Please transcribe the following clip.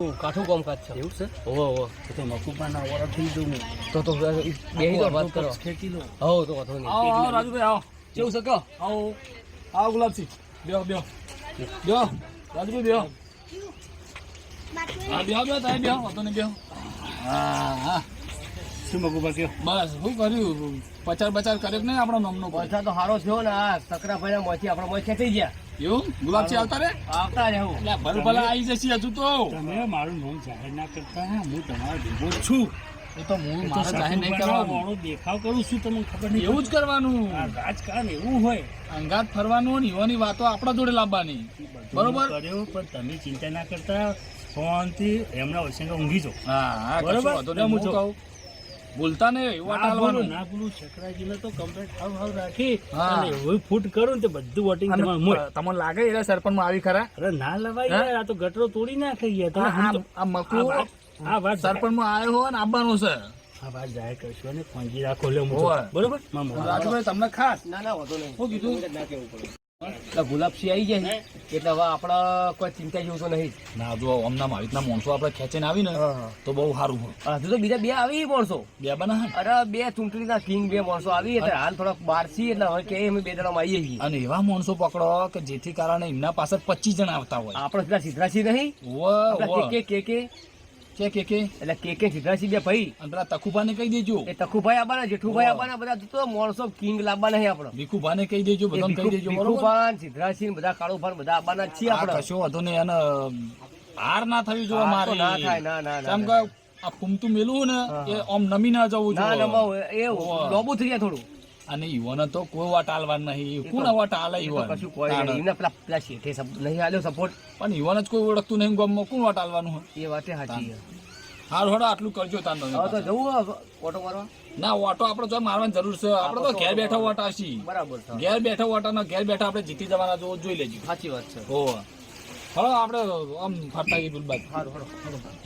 કાઠું કામકાજ છે? એવું છે? ઓહો ઓહો. તો મકુબાના ઓર્ડર થઈ જવું. તો તો બેહી તો વાત કરો. લો હો તો વાંધો નહીં. આવો આવો રાજુભાઈ આવો. કેવું છે કહો? આવો. આવો ગુલાબસિંહ બેહો બેહો. બેહો. રાજુભાઈ બેહો. હા બેહો બેહો તમે બેહો. વાંધો નહીં બેહો. હા હા. શું મકુબા કયો બસ શું કર્યું? પચાર બચાર કર્યો કે નહીં આપણો નામનો પૈસા તો સારો થયો ને આ સકરા ભાઈ મોથી આપણા મોય ખેતી ગયા. એવું? ગુલાબસિંહ આવતા રે? આવતા રહેવું એટલે ભલે ભલે આવી જશે હજુ તો. તમે મારું નામ જાહેર ના કરતા હું તમારો ભેગો જ છું. એ તો હું એ જાહેર નહીં સાસુ કરવાનું. દેખાવ કરું છું તમને ખબર નહીં એવું જ કરવાનું. રાજકારણ એવું હોય. અંગાત ફરવાનું ને યુવાની વાતો આપણા જોડે લાવવાની બરોબર? કર્યો પણ તમે ચિંતા ના કરતા. ફોનથી એમના વચ્ચે ઊંઘી જાઓ. હા બરોબર? હું. કહું. બોલતા ને વાટાલવાનું ના ભૂલું ટાળવાનું. ના ભૂલું. શકરાજીને તો કમ્પ્લેટ હાવ હાવ રાખી અને હોય ફૂટ કરું તો બધું વોટિંગ તમારે તમને લાગે એટલે સરપંચ આવી ખરા? અરે ના લવાય યાર આ તો ગટરો તોડી નાખે યાર. તમે આ- મકુ આ વાત- સરપંચમાં આવ્યો હોય ને આવવાનો છે. આ વાત જાહેર કરશું અને પહોંચી રાખો લે બરોબર? રાજુભાઈ તમને ખાસ? ના ના વધુ નહીં. હું કીધું? ના કેવું પડે. ગુલાબસિંહ આવી જાય. એટલે હવે આપણે કોઈ ચિંતા જોશો નહીં ના જો અમના આવી રીતના માણસો આપણે ખેંચીને આવી ને તો બહુ સારું હોય. હજુ તો બીજા બે આવી માણસો. બે બના અરે બે ચૂંટણીના કિંગ બે માણસો આવી એટલે હાલ થોડાક બહાર છીએ એટલે હવે કે અમે બે જણામાં આવીએ છીએ. અને એવા માણસો પકડો કે જેથી કારણે એમના પાસે પચીસ જણા આવતા હોય. આપણે સીધા સીધા છીએ નહીં. કે કે કે. કે કે કે? એટલે કે કે બે ભાઈ. અને પેલા તખુભાને કહી દેજો. એ તખુભાઈ આવવાના જેઠુભાઈ વાહ. બધા તો માણસો કિંગ લાવવાના છે આપણે. ભીખુભાને કહી દેજો બધાને કહી દેજો ભીખુભાન સિદ્ધરાજસિંહ બધા કાળુભાન બધા જ છીએ આપણે. કશો વાંધો નહીં અને હાર ના થવી જોઈએ હાર ના થાય, ના, ના, ના, કેમ કે આ કુમતું મેલું ને એ આમ નમી ના જવું ના જોઈએ. એ. લોબુ થઈ જાય થોડું. અને યુવાને તો કોઈ વાટ આલવા નહીં. કોણ વાટ આલે એ યુવાન? કશું કોઈ નહીં. પેલા પેલા શેઠે નહીં આલ્યો સપોર્ટ પણ યુવાન જ કોઈ ઓળખતું નહીં ગામમાં. કોણ વાટ આલવાનું હોય? એ વાતે સાચી છે. હાર હોડો આટલું કરજો તાન હવે તો જવું ઓટો મારવા? ના ઓટો આપણે જો મારવાની જરૂર છે. આપણે તો ઘેર બેઠા ઓટા છીએ. બરાબર છે. ઘેર બેઠા ઓટા ના ઘેર બેઠા આપણે જીતી જવાના જો જોઈ લેજો. સાચી વાત છે. હો હળો આપણે આમ ફરતા ગઈ બાદ સારું સારું